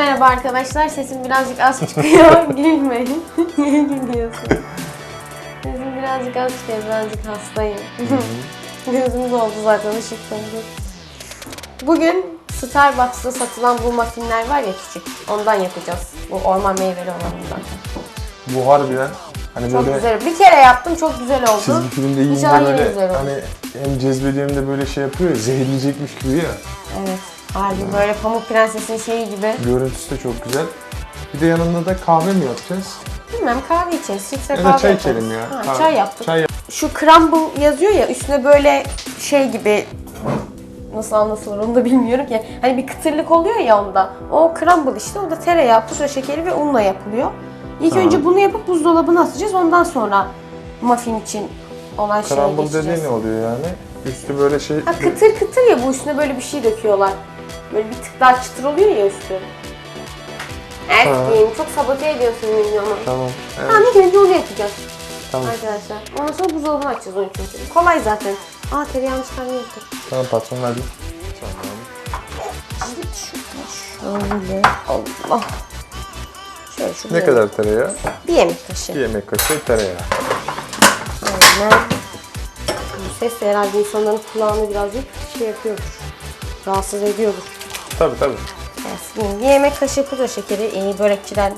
merhaba arkadaşlar. Sesim birazcık az çıkıyor. Gülmeyin. Niye gülüyorsun? Sesim birazcık az çıkıyor. Birazcık hastayım. Gözümüz oldu zaten ışıktan. Bugün Starbucks'ta satılan bu muffinler var ya küçük. Ondan yapacağız. Bu orman meyveli olanından. Bu harbiden hani Çok böyle güzel. Bir kere yaptım çok güzel oldu. çizgi filmde yiyince İnşallah yine böyle güzel olur. hani hem cezbediyor hem de böyle şey yapıyor ya zehirleyecekmiş gibi ya. Evet. Harbi böyle Pamuk Prenses'in şeyi gibi. Görüntüsü de çok güzel. Bir de yanında da kahve mi yapacağız? Bilmem kahve içeriz. Çiftse Ya kahve da çay yaparız. içelim ya. Ha, Kahve- çay yaptık. Çay yap. Şu crumble yazıyor ya üstüne böyle şey gibi nasıl anlatılır onu da bilmiyorum ki. Hani bir kıtırlık oluyor ya onda. O crumble işte o da tereyağı, pudra şekeri ve unla yapılıyor. İlk Tamam. önce bunu yapıp buzdolabına atacağız. Ondan sonra muffin için olan şeye Crumble geçeceğiz. dediğin ne oluyor yani? Üstü böyle şey... Ha kıtır kıtır ya bu üstüne böyle bir şey döküyorlar. Böyle bir tık daha çıtır oluyor ya üstü. Erkin çok sabote ediyorsun milyonu. Tamam. Evet, Tamam ilk önce onu yapacağız tamam. arkadaşlar. Ondan sonra buzdolabına açacağız onun için. Kolay zaten. Aa tereyağını çıkarmayı unuttum. Tamam patron hadi. Şöyle Allah. Şöyle şu Ne kadar tereyağı? Bir yemek kaşığı. Bir yemek kaşığı tereyağı. Aynen. Bu ses de herhalde insanların kulağını birazcık şey yapıyordur. Rahatsız ediyordur. Tabii tabii. Bir yemek kaşığı pudra şekeri iyi börekçiden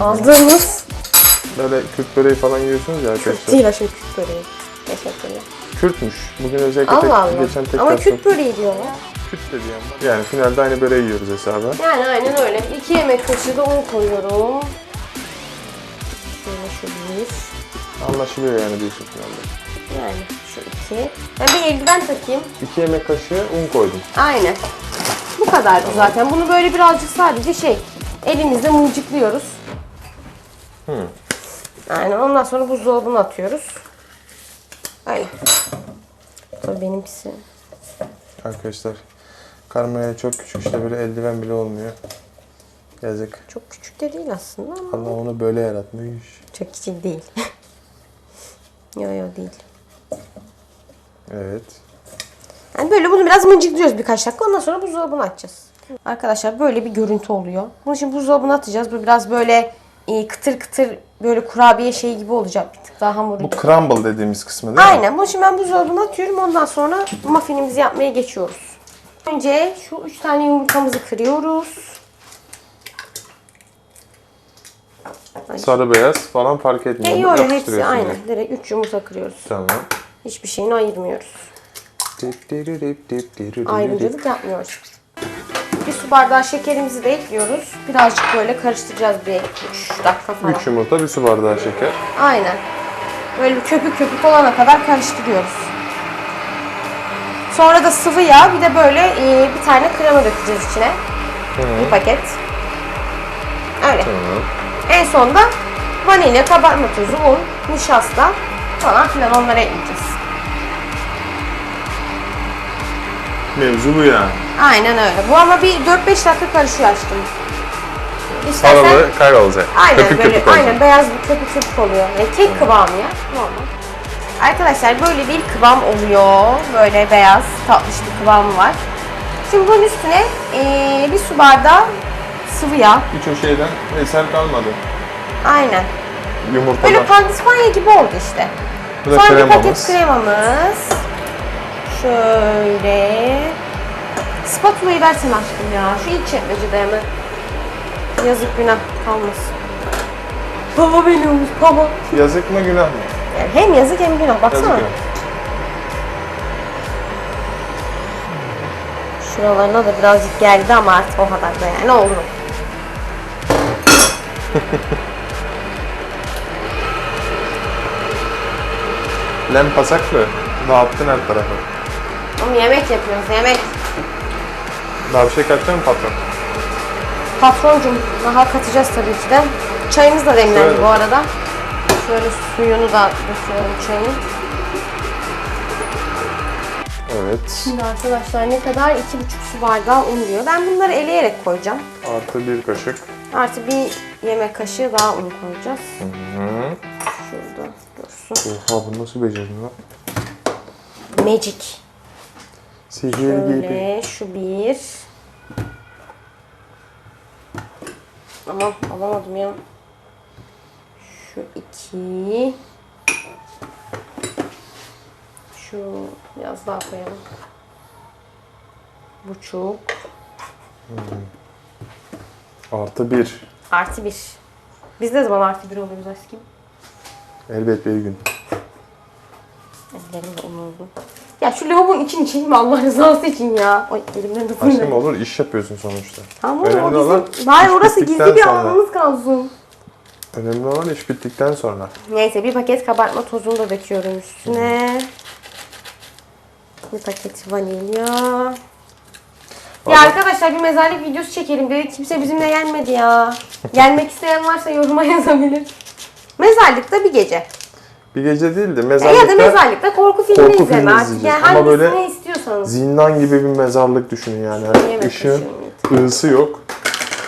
aldığımız Böyle Kürt böreği falan yiyorsunuz ya arkadaşlar. değil aşırı küp böreği. Teşekkürler. Kürtmüş. Bugün özellikle tek, Allah Allah. geçen tek Ama küp böreği diyorlar. Kürt de diyen var. Yani finalde aynı böreği yiyoruz hesaba. Yani aynen öyle. İki yemek kaşığı da un koyuyorum. Şöyle şu bir. Anlaşılıyor yani diyorsun finalde. Yani şu iki. Ben bir eldiven takayım. İki yemek kaşığı un koydum. Aynen. Bu kadardı zaten. Bunu böyle birazcık sadece şey elimizle mıncıklıyoruz. Hı. Aynen. Ondan sonra buzdolabına atıyoruz. Aynen. Tabii benimkisi. Arkadaşlar karmaya çok küçük işte böyle eldiven bile olmuyor. Yazık. Çok küçük de değil aslında ama Allah onu böyle yaratmış. çok küçük değil. yo yo değil. Evet. Yani böyle bunu biraz mıncıklıyoruz birkaç dakika. Ondan sonra buzdolabına atacağız. Arkadaşlar böyle bir görüntü oluyor. Bunu şimdi buzdolabına atacağız. Bu biraz böyle e, kıtır kıtır böyle kurabiye şeyi gibi olacak. Bir tık daha hamuru. Bu crumble dediğimiz kısmı değil mi? Aynen. Bunu şimdi ben buzdolabına atıyorum. Ondan sonra muffinimizi yapmaya geçiyoruz. Önce şu üç tane yumurtamızı kırıyoruz. Sarı beyaz falan fark etmiyor. E, yok hepsi aynen. yani. Direkt üç yumurta kırıyoruz. Tamam. Hiçbir şeyini ayırmıyoruz. Ayrımcılık yapmıyoruz. Bir su bardağı şekerimizi de ekliyoruz. Birazcık böyle karıştıracağız bir 3 dakika falan. 3 yumurta, bir su bardağı şeker. Aynen. Böyle bir köpük köpük olana kadar karıştırıyoruz. Sonra da sıvı yağ bir de böyle e, bir tane krema dökeceğiz içine. Bir paket. Öyle. Tamam. En sonda vanilya, kabartma tozu, un, nişasta falan filan onları ekleyeceğiz. Mevzu bu yani. Aynen öyle. Bu ama bir 4-5 dakika karışıyor aşkım. İstersen Sarılı kayrolacak. aynen köpük böyle köpük aynen beyaz bir köpük köpük oluyor. Yani kek kıvamı ya. Normal. Arkadaşlar böyle bir kıvam oluyor. Böyle beyaz tatlış bir kıvamı var. Şimdi bunun üstüne eee, bir su bardağı sıvı yağ. Hiç o şeyden eser kalmadı. Aynen. Yumurtadan. Böyle pandispanya gibi oldu işte. Bu da Sonra bir paket kremamız. kremamız. Şöyle. Spatulayı versene aşkım ya. Şu ilk çekmecede hemen. Yazık günah kalmasın. Baba veriyormuş baba. Yazık mı günah mı? Yani hem yazık hem günah. Baksana. Yazık günah. Şuralarına da birazcık geldi ama artık o kadar da yani olur. Lem pasaklı. Dağıttın her tarafı. Ama yemek yapıyoruz yemek. Daha bir şey katacak mısın patron? Patroncum daha katacağız tabii ki de. Çayımız da demlendi Şöyle. bu arada. Şöyle suyunu da döküyorum çayın. Evet. Şimdi arkadaşlar ne kadar? 2,5 su bardağı un diyor. Ben bunları eleyerek koyacağım. Artı bir kaşık. Artı bir yemek kaşığı daha un koyacağız. Hı. Şurada dursun. Oha bunu nasıl becerdin lan? Magic. Sihir gibi. Şu bir. Aman alamadım ya. Şu iki. Şu biraz daha koyalım. Buçuk. Artı bir. Artı bir. Biz ne zaman artı bir oluyoruz aşkım? Elbet bir gün. Ellerim de unuttum. Ya şu lavabonun için çekme Allah rızası için ya. Ay elimden de Aşkım olur iş yapıyorsun sonuçta. Tamam Önemli o olan bizim... Hayır iş orası bittikten gizli bir sonra. anımız kalsın. Önemli olan iş bittikten sonra. Neyse bir paket kabartma tozunu da döküyorum üstüne. Bir paket vanilya. Ya arkadaşlar bir mezarlık videosu çekelim dedik. Kimse bizimle gelmedi ya. Gelmek isteyen varsa yoruma yazabilir. Mezarlıkta bir gece. Bir gece değil de Ya, mezarlıkta ya da mezarlıkta korku filmi korku izleme filmi artık. Yani Ama böyle istiyorsanız. zindan gibi bir mezarlık düşünün yani. Kaşığı. ısı yok.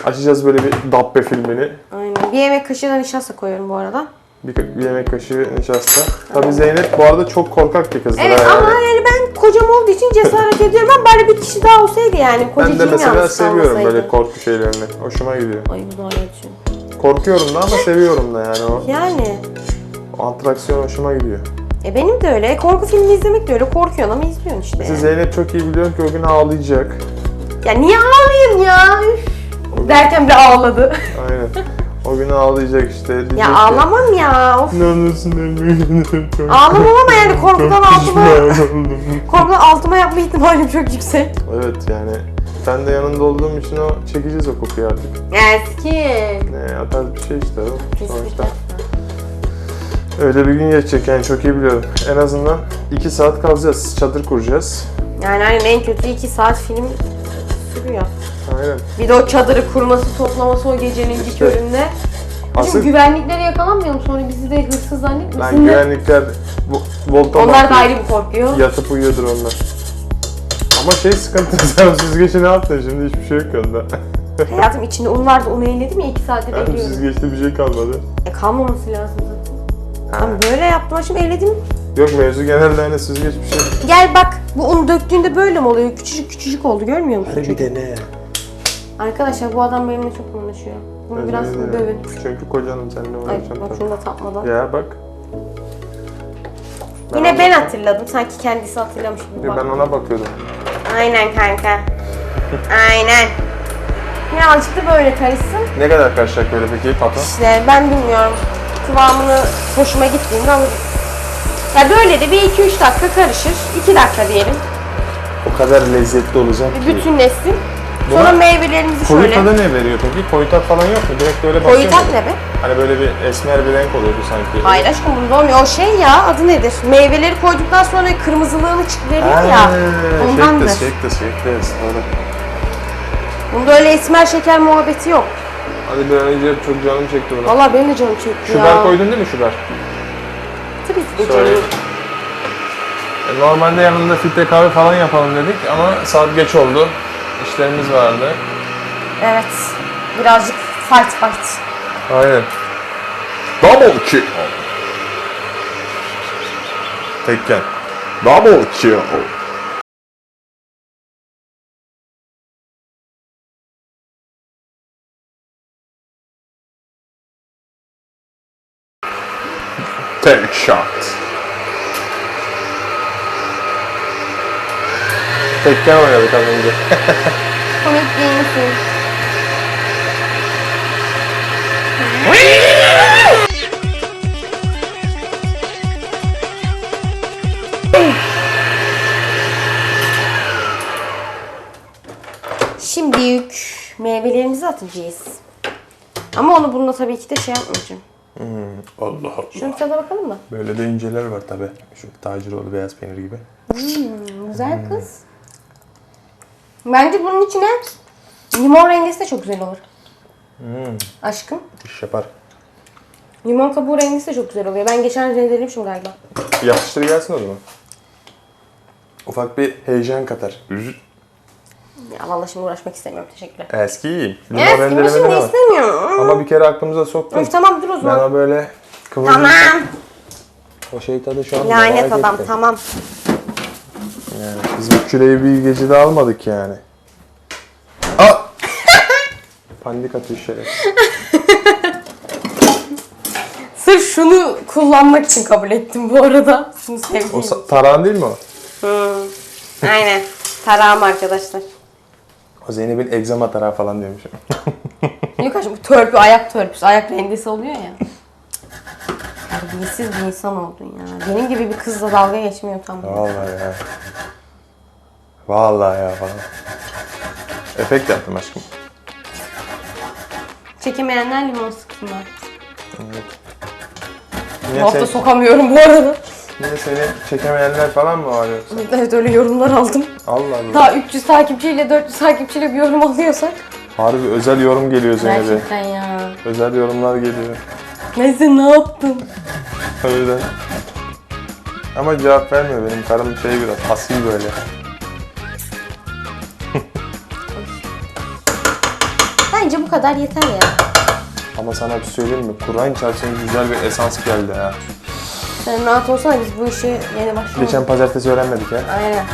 Açacağız böyle bir dabbe filmini. Aynen. Bir yemek kaşığı da nişasta koyuyorum bu arada. Bir, bir yemek kaşığı nişasta. Tabii Zeynep bu arada çok korkak bir kızdır. Evet ha ama yani. yani ben kocam olduğu için cesaret ediyorum. Ben bari bir kişi daha olsaydı yani. Ben de Kocacığım mesela yalnız seviyorum kalmasaydı. böyle korku şeylerini. Hoşuma gidiyor. Ay bu da yatıyor. Korkuyorum da ama seviyorum da yani o. Yani. o Atraksiyon hoşuma gidiyor. E benim de öyle. Korku filmi izlemek de öyle. Korkuyorsun ama izliyorsun işte. Mesela Zeynep çok iyi biliyor ki o gün ağlayacak. Ya niye ağlayayım ya? Üf. Derken bir ağladı. Aynen. O gün ağlayacak işte. Ya ki, ağlamam ya. Of. Ne olursun Ağlamam ama yani korkudan altıma, korkudan altıma yapma ihtimalim çok yüksek. Evet yani ben de yanında olduğum için o çekeceğiz o kokuyu artık. Eski. Ne o tarz bir şey işte o. Sonuçta. Öyle bir gün geçecek yani çok iyi biliyorum. En azından 2 saat kalacağız. Çadır kuracağız. Yani aynen en kötü iki saat film sürüyor. Aynen. Bir de o çadırı kurması, toplaması o gecenin bir İşte. köründe. Asıl Şimdi güvenliklere yakalanmayalım sonra bizi de hırsız ben zannetmesinler. güvenlikler bu- volta Onlar da bakıyor. ayrı bir korkuyor. Yatıp uyuyordur onlar. Ama şey sıkıntı sen süzgeci ne yaptın şimdi hiçbir şey yok onda. Hayatım içinde un vardı onu elledim ya iki Yani bekliyorum. süzgeçte bir şey kalmadı. E kalmaması lazım zaten. Ben böyle yaptım şimdi elledim. Yok mevzu genelde hani süzgeç bir şey. Gel bak bu un döktüğünde böyle mi oluyor? Küçücük küçücük oldu görmüyor musun? bir dene. Arkadaşlar bu adam benimle çok anlaşıyor. Bunu biraz dövün. Çünkü kocanım seninle Ay uğraşacağım. bak şunu da tatmadan. Ya bak. Yine ben hatırladım. Sanki kendisi hatırlamış gibi. Ya bak. ben ona bakıyordum. Aynen kanka. Aynen. Birazcık da böyle karışsın. Ne kadar karışacak böyle peki patron? İşte ben bilmiyorum. Kıvamını hoşuma gittiğinde alırım. Ya böyle de bir 2-3 dakika karışır. 2 dakika diyelim. O kadar lezzetli olacak ki. bütünleşsin. Buna Sonra meyvelerimizi Koyu şöyle... tadı ne veriyor peki? Koyu tat falan yok mu? Direkt böyle basıyor Koyu tat mu? ne be? Hani böyle bir esmer bir renk oluyordu sanki. Hayır aşkım bunda olmuyor. O şey ya adı nedir? Meyveleri koyduktan sonra kırmızılığını çık veriyor ya. Ondandır. Şektes, şektes, şektes. Doğru. Bunda öyle esmer şeker muhabbeti yok. Hadi bir an önce çok canım çekti bunu. Vallahi benim de canım çekti ya. Şugar koydun değil mi şugar? Söyle. canım. E, Normalde yanında filtre kahve falan yapalım dedik ama saat geç oldu. İşlerimiz vardı. Evet. Birazcık fight fight. Aynen. Double kill. Tekken. Double kill. Shot. Tekken oynadık az önce. Komik değil? Şimdi yük meyvelerimizi atacağız. Ama onu bununla tabii ki de şey yapmayacağım. Allah Allah. Şunun tadına bakalım mı? Böyle de inceler var tabi. Şu Taciroğlu beyaz peynir gibi. Güzel kız. Bence bunun içine limon rendesi de çok güzel olur. Aşkım. İş yapar. Limon kabuğu rendesi de çok güzel oluyor. Ben geçen rendelemişim galiba. Yapıştır gelsin o zaman. Ufak bir heyecan katar. Ya vallahi şimdi uğraşmak istemiyorum. Teşekkürler. Eski iyiyim. Limon Evet, şimdi rendelemeni şimdi var. istemiyorum. Ama bir kere aklımıza soktun. Öf, tamam dur o Ben zaman. o böyle kıvırcık. Tamam. O şey tadı şu an Lanet adam ettim. tamam. Yani biz bu küreyi bir gecede almadık yani. Aa! Pandik atıyor şeref. Sırf şunu kullanmak için kabul ettim bu arada. Şunu sevdiğim. O sa- tarağın değil mi o? Aynen. Tarağım arkadaşlar. O Zeynep'in egzama tarağı falan diyormuşum. Yok aşkım bu törpü, ayak törpüsü, ayak rendesi oluyor ya. Terbiyesiz bir insan oldun ya. Benim gibi bir kızla dalga geçmiyor tam. Vallahi ya. Vallahi ya falan. Efekt yaptım aşkım. Çekemeyenler limon sıksınlar. Evet. Bu Niye, hafta sokamıyorum bu arada. Niye seni çekemeyenler falan mı var yoksa? Evet öyle yorumlar aldım. Allah Allah. Daha 300 takipçiyle 400 takipçiyle bir yorum alıyorsak. Harbi özel yorum geliyor Zeynep'e. Gerçekten ya. Özel yorumlar geliyor. Neyse ne yaptın? Öyle. Ama cevap vermiyor benim karım şey biraz asil böyle. Bence bu kadar yeter ya. Ama sana bir söyleyeyim mi? Kur'an çarpsın güzel bir esans geldi ya. Sen rahat olsana biz bu işi yeni başlamadık. Geçen pazartesi öğrenmedik ya. Aynen.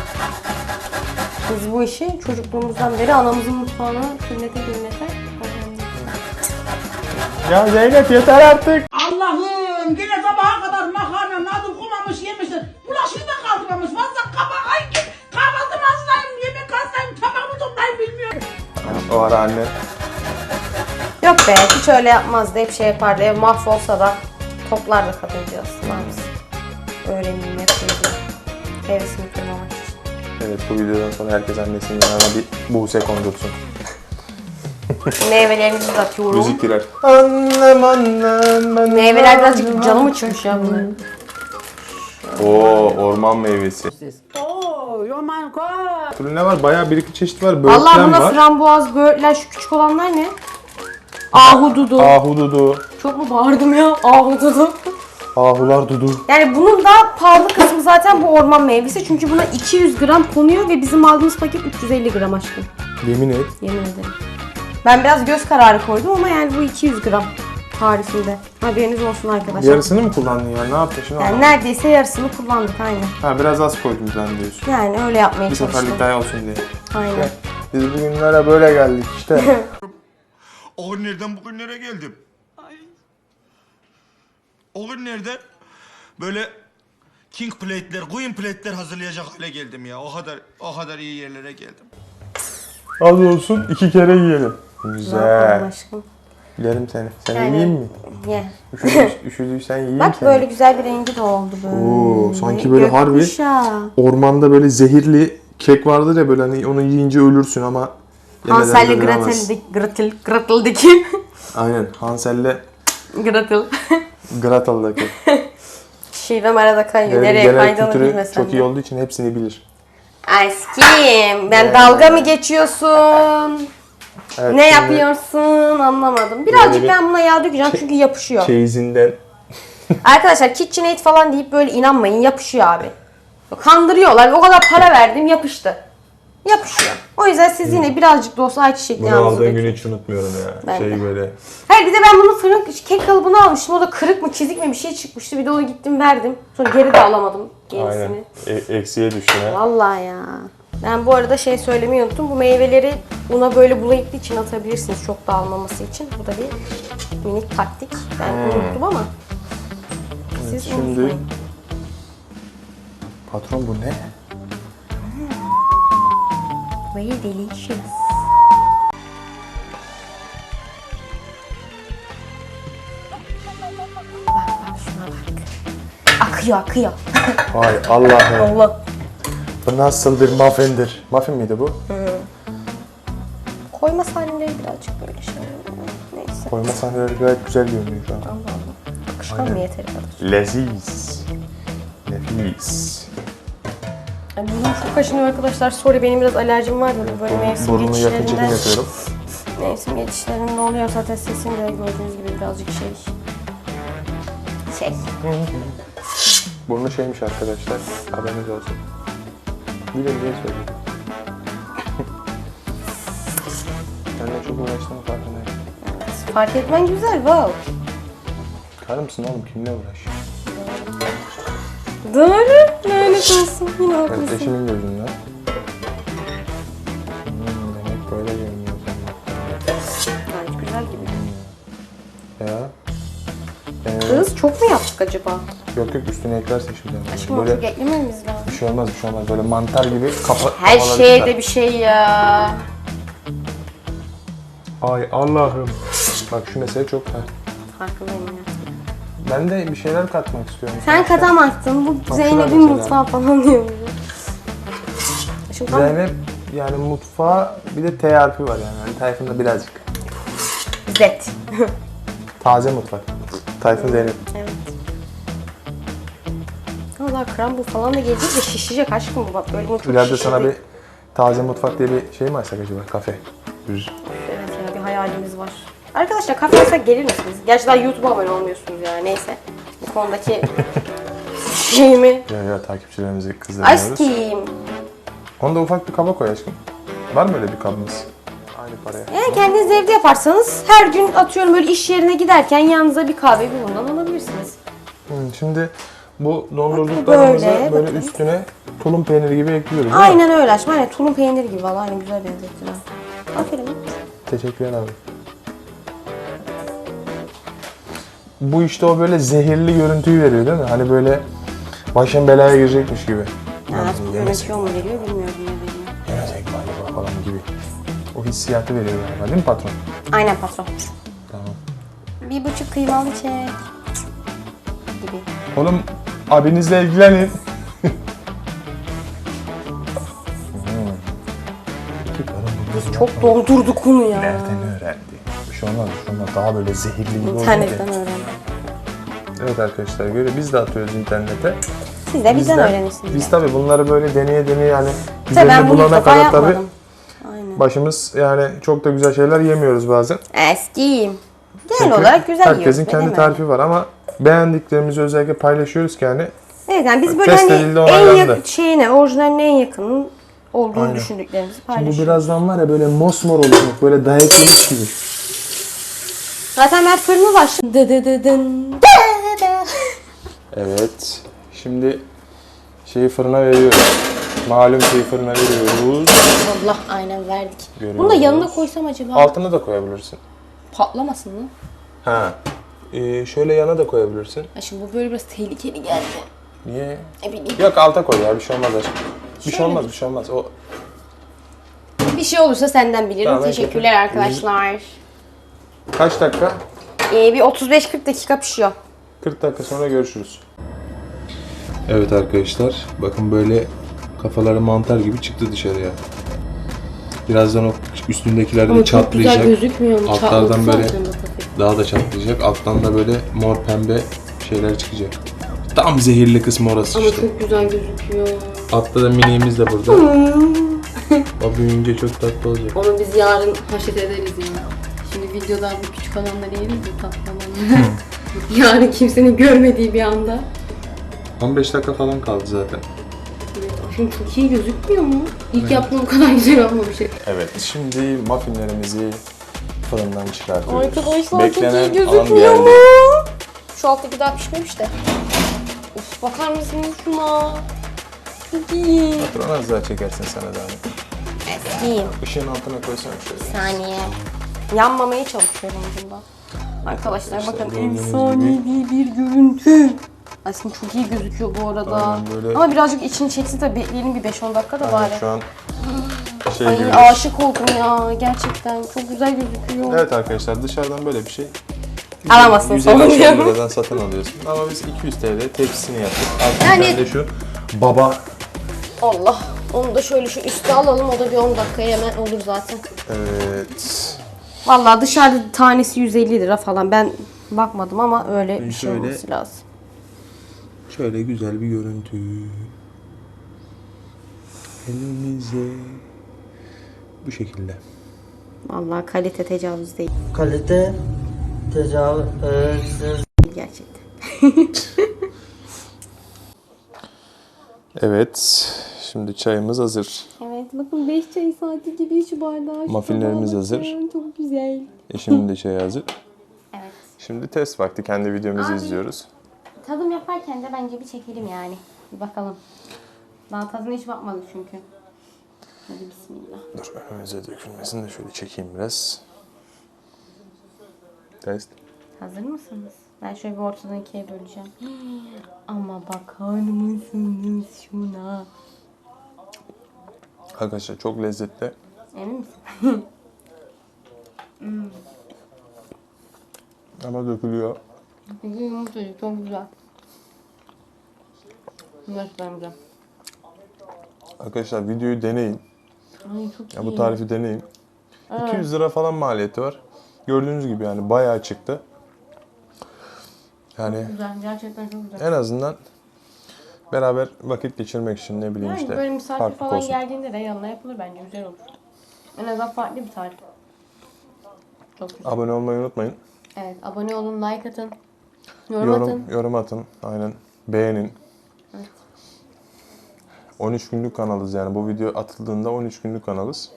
Biz bu işi çocukluğumuzdan beri anamızın mutfağına küllete küllete öğrendik. Ya Zeynep yeter artık. Allah'ım yine sabaha kadar makarna nadır kumamış yemişsin. Bulaşığı da kaldırmamış. Valla kabak ay ki kahvaltı hastayım, yemek hastayım, tabağımı toplayayım bilmiyorum. O ara anne. Yok be hiç öyle yapmazdı. Hep şey yapardı. Ev mahvolsa da toplardı kadıncağız. Ne yapayım diye. Hevesini kırmamak için. Evet bu videodan sonra herkes annesinin yanına bir Buse kondursun. Meyvelerimizi de atıyorum. Müzik girer. Annem annem ben Meyveler birazcık canım uçmuş ya bunların. Oo orman meyvesi. Oh, oh my god. Türlü ne var? Bayağı bir iki çeşit var. Allah Böğürtlen buna var. frambuaz, böğürtlen şu küçük olanlar ne? Ahududu. Ahududu. Çok mu bağırdım ya? Ahududu. Ahular dudu. Yani bunun daha pahalı kısmı zaten bu orman meyvesi. Çünkü buna 200 gram konuyor ve bizim aldığımız paket 350 gram aşkım. Yemin et. Yemin ederim. Ben biraz göz kararı koydum ama yani bu 200 gram tarifinde. Haberiniz olsun arkadaşlar. Yarısını mı kullandın ya? Ne yaptın şimdi? Yani neredeyse yarısını kullandık aynen. Ha biraz az koydum zannediyorsun. Yani öyle yapmaya Bir çalıştım. seferlik daha olsun diye. Aynen. Biz bugünlere böyle geldik işte. O nereden bugünlere geldim? O gün nereden? Böyle king plate'ler, queen plate'ler hazırlayacak hale geldim ya. O kadar o kadar iyi yerlere geldim. az olsun iki kere yiyelim. Güzel. aşkım? Yerim seni. Seni Yani- yiyeyim mi? Ye. Üşüdüy, üşüdüysen yiyeyim Bak seni. böyle güzel bir rengi de oldu böyle. Oo, sanki böyle harbi- Gökkuşağı. Ormanda böyle zehirli kek vardır ya böyle hani onu yiyince ölürsün ama yemeden Hansel'le ölemezsin. Gretel'dik. Gretel. Gretel'deki. Aynen. Hansel'le Gretel. Gretel'daki. Şivem arada kayıyor. Nereye genel kaydığını kültürü bilmesem çok de. iyi olduğu için hepsini bilir. Aşkım ben dalga mı geçiyorsun? Evet, ne şimdi yapıyorsun anlamadım. Birazcık bir- ben buna yağ dökeceğim çünkü yapışıyor. Çeyizinden Arkadaşlar KitchenAid falan deyip böyle inanmayın yapışıyor abi. Kandırıyorlar. O kadar para verdim yapıştı. Yapışıyor. O yüzden siz yine birazcık da olsa ayçiçek bunu yağınızı aldığın dökün. günü hiç unutmuyorum ya. Ben şey de. böyle. Hayır bir de ben bunu fırın kek kalıbına almıştım. O da kırık mı çizik mi bir şey çıkmıştı. Bir de onu gittim verdim. Sonra geri de alamadım Aynen. gerisini. E- eksiye düştün ha. Vallahi ya. Ben bu arada şey söylemeyi unuttum. Bu meyveleri una böyle bulayıp da içine atabilirsiniz çok dağılmaması için. Bu da bir minik taktik. Ben unuttum ama siz Hmm. Şimdi unutmayın. patron bu ne? Very delicious. Bak bak şuna bak. Akıyor akıyor. Vay Allah'ım. Allah. bu nasıl bir muffindir? Muffin miydi bu? Koyma halinde birazcık böyle şey. Neyse. Koyma sahneleri gayet güzel görünüyor şu an. Allah Allah. Akışkan mı yeteri kadar? Leziz. Nefis. Yani burnum çok kaşınıyor arkadaşlar. Sorry benim biraz alerjim var böyle böyle mevsim çekim geçişlerinde. yapıyorum. Mevsim geçişlerinde oluyor zaten sesim de gördüğünüz gibi birazcık şey. Şey. Burnu şeymiş arkadaşlar. Haberiniz olsun. Bilin diye söylüyorum. Seninle çok uğraştığımı farkındayım. Fark etmen güzel wow. Karı mısın oğlum? Kimle uğraşıyorsun? Doğru. Lanet olsun. Yine haklısın. Eşimin gözünden. Hmm, demek böyle görünüyor Gayet güzel gibi. Hmm. Ya. Ee, Kız çok mu yaptık acaba? yok yok üstüne eklersek şimdi. Aşkım Böyle artık eklememiz lazım. bir şey olmaz bir şey olmaz. Böyle mantar gibi kapa Her kafaları şeye de bir şey ya. Ay Allah'ım. Bak şu mesele çok... Farkındayım ya. Ben de bir şeyler katmak istiyorum. Sen katamazsın. Bu Zeynep'in mesela. mutfağı falan diyor. Şimdi Zeynep yani mutfağı bir de T harfi var yani. yani Tayfun'da birazcık. Z. Taze mutfak. Tayfun Zeynep. evet. Daha crumble falan da gelecek ve şişecek aşkım bu bak böyle çok İleride sana bir şişecek. taze mutfak diye bir şey mi açsak acaba? Kafe. Bir- Evet ya bir hayalimiz var. Arkadaşlar açsak gelir misiniz? Gerçi daha YouTube'a abone olmuyorsunuz ya neyse. Bu konudaki şeyimi. Ya ya takipçilerimizi kızdırmıyoruz. Team. Onu da ufak bir kaba koy aşkım. Var mı öyle bir kabımız? Aynı paraya. Yani kendiniz evde yaparsanız her gün atıyorum böyle iş yerine giderken yanınıza bir kahve bir bundan alabilirsiniz. Hı, şimdi bu dondurduklarımızı Böyle, böyle, bakın. üstüne tulum peyniri gibi ekliyoruz? Aynen öyle aşkım. Aynen tulum peyniri gibi valla aynı güzel benzettin. Aferin. Teşekkürler abi. Bu işte o böyle zehirli görüntüyü veriyor değil mi? Hani böyle başın belaya girecekmiş gibi. Yemesek, görüntü mu veriyor bilmiyorum ne veriyor. yemesek mi acaba falan gibi. O hissiyatı veriyor galiba değil mi patron? Aynen patron. Tamam. Bir buçuk kıymalı çek. Gibi. Oğlum abinizle ilgilenin. Hmm. Bunu çok doldurduk onu ya. nereden öğrendi? Bir şey olmaz, bir şey olmaz. Daha böyle zehirli gibi oldu İnternetten öğrendim. Evet arkadaşlar göre biz de atıyoruz internete. Siz de bizden öğrenirsiniz. Biz tabi bunları böyle deneye deneye yani Tabii üzerine bulana kadar tabi yapmadım. Aynen. başımız yani çok da güzel şeyler yemiyoruz bazen. Eskiyim. Genel Çünkü olarak güzel yiyoruz. Herkesin kendi değil mi? tarifi var ama beğendiklerimizi özellikle paylaşıyoruz ki yani Evet yani biz böyle hani en yakın şeyine, orijinaline en yakın olduğunu Aynen. düşündüklerimizi bu paylaşıyoruz. birazdan var ya böyle mosmor olacak böyle dayak yemiş gibi. Zaten ben fırını başladım. Dı dı dı dın. Dı dı. Evet. Şimdi şeyi fırına veriyoruz. Malum şeyi fırına veriyoruz. Allah aynen verdik. Görüyoruz. Bunu da yanına koysam acaba Altına da koyabilirsin. patlamasın mı? Ha. Ee, şöyle yana da koyabilirsin. Ay şimdi bu böyle biraz tehlikeli geldi. Niye? Ne bileyim. Yok alta koy ya bir şey olmaz aşkım. Bir şey olmaz bir şey olmaz. O Bir şey olursa senden bilirim. Tamam, Teşekkürler arkadaşlar. kaç dakika? Ee, bir 35-40 dakika pişiyor. 40 dakika sonra görüşürüz. Evet arkadaşlar bakın böyle kafaları mantar gibi çıktı dışarıya. Birazdan o üstündekiler de çatlayacak. gözükmüyor mu? Altlardan böyle-. Daha da çatlayacak. Alttan da böyle mor pembe şeyler çıkacak. Tam zehirli kısmı orası Ama işte. çok güzel gözüküyor. Altta da miniğimiz de burada. o büyüyünce çok tatlı olacak. Onu biz yarın haşet ederiz ya. Şimdi videoda bu küçük olanları yeriz ya tatlı olanları. yarın kimsenin görmediği bir anda. 15 dakika falan kaldı zaten. Evet, şimdi çok iyi gözükmüyor mu? İlk yaptığım kadar güzel olmamış. Evet şimdi muffinlerimizi fırından çıkartıyoruz. Arkadaşlar Beklenen çok iyi gözükmüyor mu? Şu alttaki daha pişmemiş de. Uf bakar mısınız şuna? Çok iyi. Patron az daha çekersin sana da. İyiyim. Işığın altına koysana şöyle. saniye. Yanmamaya çalışıyorum bunda. Arkadaşlar bakın efsanevi bir görüntü. Aslında çok iyi gözüküyor bu arada. Aynen böyle. Ama birazcık içini çeksin de bekleyelim bir 5-10 dakika da bari. Şu an şey gibi. Ay aşık oldum ya gerçekten. Çok güzel gözüküyor. Evet arkadaşlar dışarıdan böyle bir şey. Alamazsın 150 sonra ya. liradan satın alıyorsun. Ama biz 200 TL tepsisini yaptık. Altında Yani- de şu baba. Allah. Onu da şöyle şu üste alalım. O da bir 10 dakikaya hemen olur zaten. Evet. Vallahi dışarıda tanesi 150 lira falan. Ben bakmadım ama öyle bir şey şöyle- olması lazım. Şöyle güzel bir görüntü. Elimize bu şekilde. Vallahi kalite tecavüz değil kalite tecavüz gerçekten. Evet. Şimdi çayımız hazır. Evet bakın 5 çay saati gibi şu bardağı. şu Muffinlerimiz hazır. Çok güzel. Eşimin de çayı hazır. Evet. Şimdi test vakti. Kendi videomuzu Abi. izliyoruz. Tadım yaparken de bence bir çekelim yani. Bir bakalım. Daha tadına hiç bakmadık çünkü. Hadi bismillah. Dur önümüze dökülmesin de şöyle çekeyim biraz. Test. Hazır mısınız? Ben şöyle bir ortadan ikiye böleceğim. Ama bakar mısınız şuna? Arkadaşlar çok lezzetli. Emin misin? Ama dökülüyor. Çünkü yumurtacık çok güzel. Gerçekten güzel. Arkadaşlar videoyu deneyin. Ay çok Ya iyi. bu tarifi deneyin. 200 lira falan maliyeti var. Gördüğünüz gibi yani bayağı çıktı. Yani Güzel. Gerçekten çok güzel. en azından beraber vakit geçirmek için ne bileyim Yani işte böyle misafir falan olsun. geldiğinde de yanına yapılır bence. Güzel olur. En azından farklı bir tarif. Çok güzel. Abone olmayı unutmayın. Evet. Abone olun. Like atın. Yorum, Yorum, atın. yorum atın. Aynen. Beğenin. 13 günlük kanalız yani. Bu video atıldığında 13 günlük kanalız.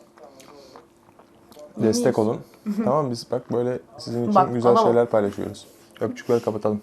Destek olun. tamam biz bak böyle sizin için Bak, güzel alamam. şeyler paylaşıyoruz. Öpücükleri kapatalım.